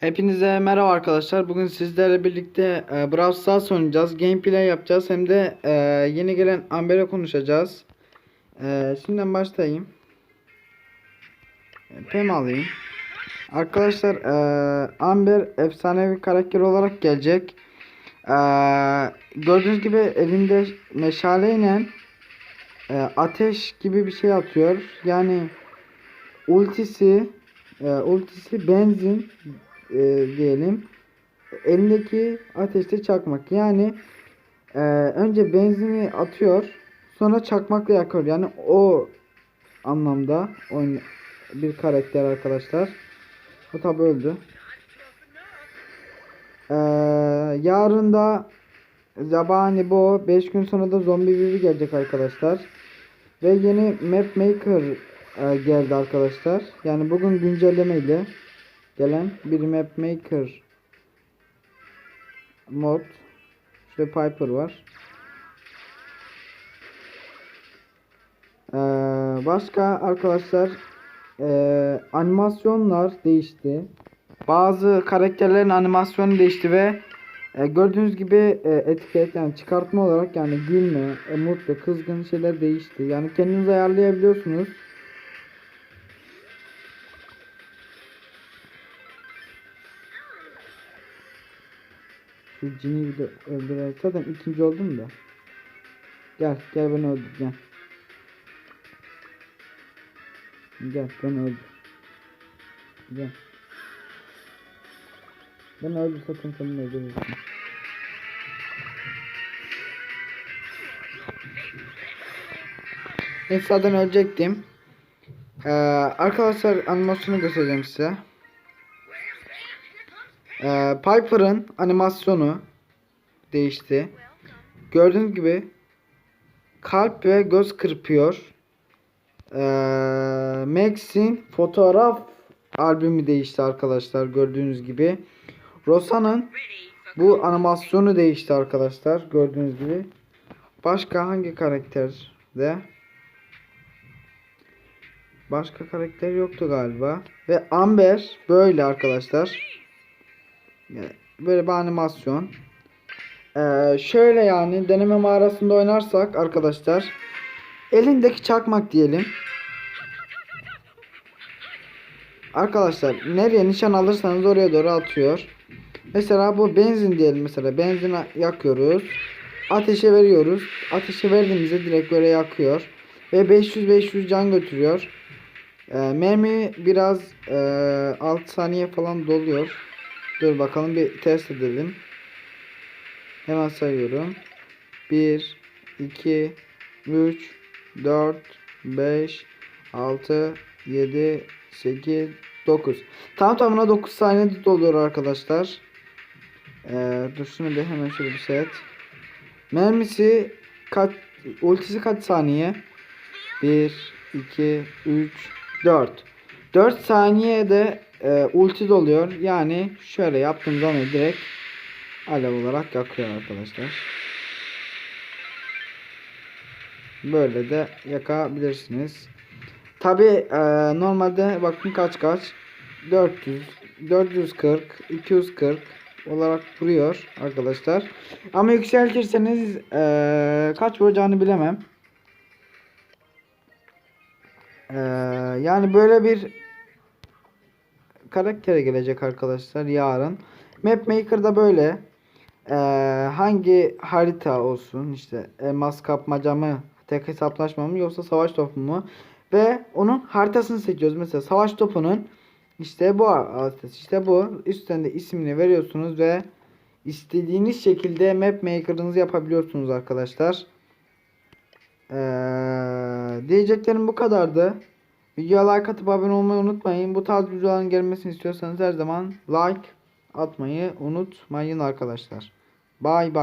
Hepinize merhaba arkadaşlar. Bugün sizlerle birlikte e, Brawl Stars oynayacağız. Gameplay yapacağız. Hem de e, yeni gelen Amber'e konuşacağız. E, şimdiden başlayayım. E, Pem alayım. Arkadaşlar e, Amber efsanevi karakter olarak gelecek. E, gördüğünüz gibi elinde meşaleyle e, ateş gibi bir şey atıyor. Yani ultisi e, ultisi benzin e, diyelim. Elindeki ateşte çakmak. Yani e, önce benzini atıyor. Sonra çakmakla yakıyor. Yani o anlamda oyun bir karakter arkadaşlar. Bu tabi öldü. E, yarın da Zabani Bo 5 gün sonra da zombi Vivi gelecek arkadaşlar. Ve yeni map maker e, geldi arkadaşlar. Yani bugün güncelleme ile gelen bir map maker mod. Şurada Piper var. Ee, başka arkadaşlar e, animasyonlar değişti. Bazı karakterlerin animasyonu değişti ve e, gördüğünüz gibi e, etiket yani çıkartma olarak yani gülme, e, mutlu, kızgın şeyler değişti. Yani kendiniz ayarlayabiliyorsunuz. Şu cini bir de öldürer. Zaten ikinci oldum da. Gel gel beni öldür gel. Gel beni öldür. Gel. Ben öldür zaten sen beni öldürürsün. Zaten ölecektim. Ee, arkadaşlar animasyonu göstereceğim size. Ee, Piper'ın animasyonu değişti. Gördüğünüz gibi kalp ve göz kırpıyor. Ee, Max'in fotoğraf albümü değişti arkadaşlar gördüğünüz gibi. Rosa'nın bu animasyonu değişti arkadaşlar gördüğünüz gibi. Başka hangi karakterde? Başka karakter yoktu galiba. Ve Amber böyle arkadaşlar. Yani Böyle bir animasyon. Ee, şöyle yani deneme mağarasında oynarsak arkadaşlar. Elindeki çakmak diyelim. Arkadaşlar nereye nişan alırsanız oraya doğru atıyor. Mesela bu benzin diyelim mesela. Benzin yakıyoruz. Ateşe veriyoruz. Ateşe verdiğimizde direkt böyle yakıyor. Ve 500-500 can götürüyor. Ee, mermi biraz e, 6 saniye falan doluyor. Dur bakalım bir test edelim. Hemen sayıyorum. 1 2 3 4 5 6 7 8 9 Tam tamına 9 saniye doluyor arkadaşlar. Ee, dur şunu bir hemen şöyle bir set. Mermisi kaç ultisi kaç saniye? 1 2 3 4 4 saniyede e, ulti doluyor. Yani şöyle yaptığım zaman direkt alev olarak yakıyor arkadaşlar. Böyle de yakabilirsiniz. Tabi e, normalde bakın kaç kaç 400 440 240 olarak vuruyor arkadaşlar. Ama yükseltirseniz e, kaç vuracağını bilemem. E, yani böyle bir karaktere gelecek arkadaşlar yarın. Map Maker'da böyle ee, hangi harita olsun işte elmas kapmaca mı tek hesaplaşma mı yoksa savaş topu mu ve onun haritasını seçiyoruz. Mesela savaş topunun işte bu işte bu üstünde ismini veriyorsunuz ve istediğiniz şekilde map maker'ınızı yapabiliyorsunuz arkadaşlar. Ee, diyeceklerim bu kadardı. Videoya like atıp abone olmayı unutmayın. Bu tarz videoların gelmesini istiyorsanız her zaman like atmayı unutmayın arkadaşlar. Bye bye.